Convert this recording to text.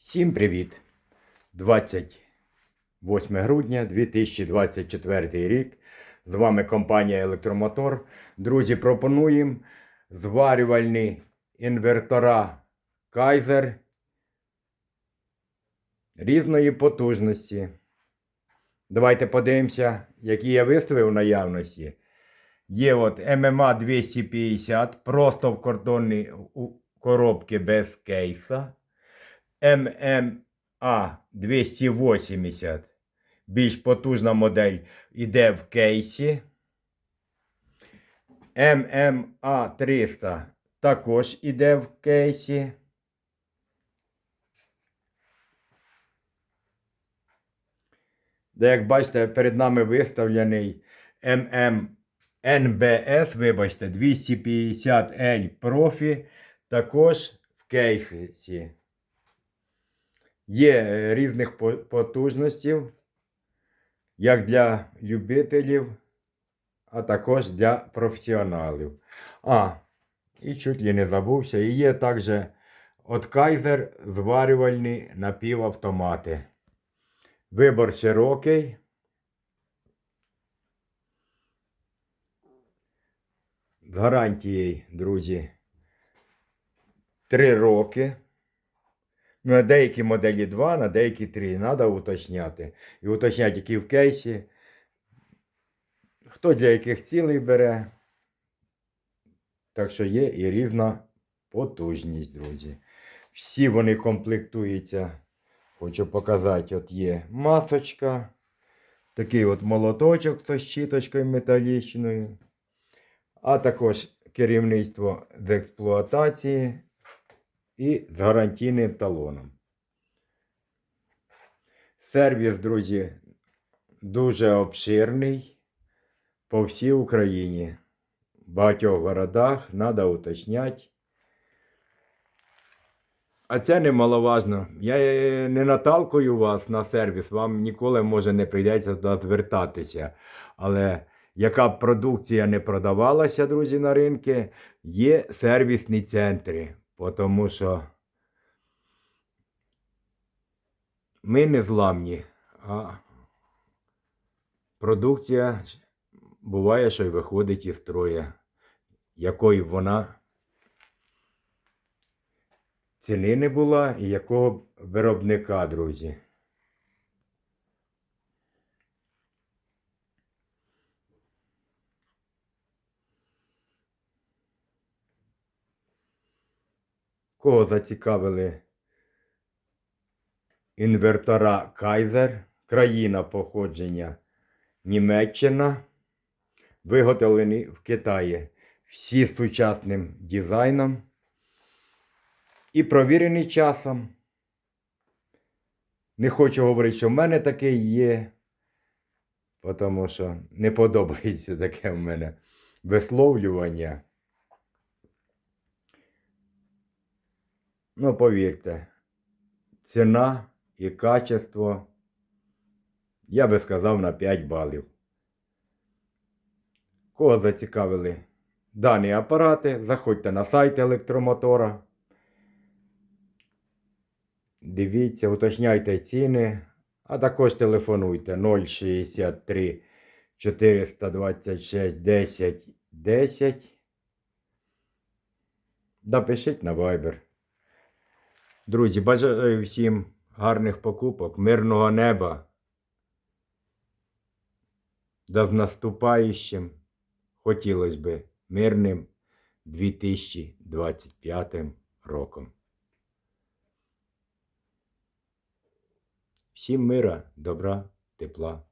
Всім привіт! 28 грудня 2024 рік. З вами компанія Електромотор. Друзі, пропонуємо зварювальні інвертора Kaiser різної потужності. Давайте подивимося, які я виставив в наявності. Є от ММА 250, просто в кордонній коробці без кейса. ММА 280. Більш потужна модель іде в кейсі. ММА 300 також іде в кейсі. Де, як бачите, перед нами виставлений ММ НБС, вибачте, 250L Profi, також в кейсі. Є е, різних по- потужностей, як для любителів, а також для професіоналів. А, і чуть ли не забувся. І є також от Kaiser зварювальні напівавтомати. Вибор широкий. З гарантією, друзі, 3 роки. Ну, на деякі моделі 2, на деякі 3. Треба уточняти. І уточняти, які в кейсі. Хто для яких цілей бере. Так що є і різна потужність, друзі. Всі вони комплектуються. Хочу показати, от є масочка. Такий от молоточок з щіточкою металічною. А також керівництво з експлуатації і з гарантійним талоном. Сервіс, друзі, дуже обширний по всій Україні. В багатьох городах треба уточняти. А це немаловажно. Я е, не наталкую вас на сервіс, вам ніколи може не прийдеться туди звертатися. Але яка б продукція не продавалася, друзі, на ринку, є сервісні центри. Тому що ми не зламні, а продукція буває, що й виходить із строя, якої б вона ціни не була і якого виробника, друзі. Кого зацікавили інвертора Kaiser, країна походження Німеччина, виготовлені в Китаї всі з сучасним дизайном і провірений часом. Не хочу говорити, що в мене такий є, тому що не подобається таке в мене висловлювання. Ну, повірте, ціна і качество, я би сказав, на 5 балів. Кого зацікавили дані апарати, заходьте на сайт електромотора. Дивіться, уточняйте ціни, а також телефонуйте 063 426 10 10. Да пишіть на Viber. Друзі, бажаю всім гарних покупок, мирного неба. Да з наступаючим хотілося би мирним 2025 роком. Всім мира, добра, тепла.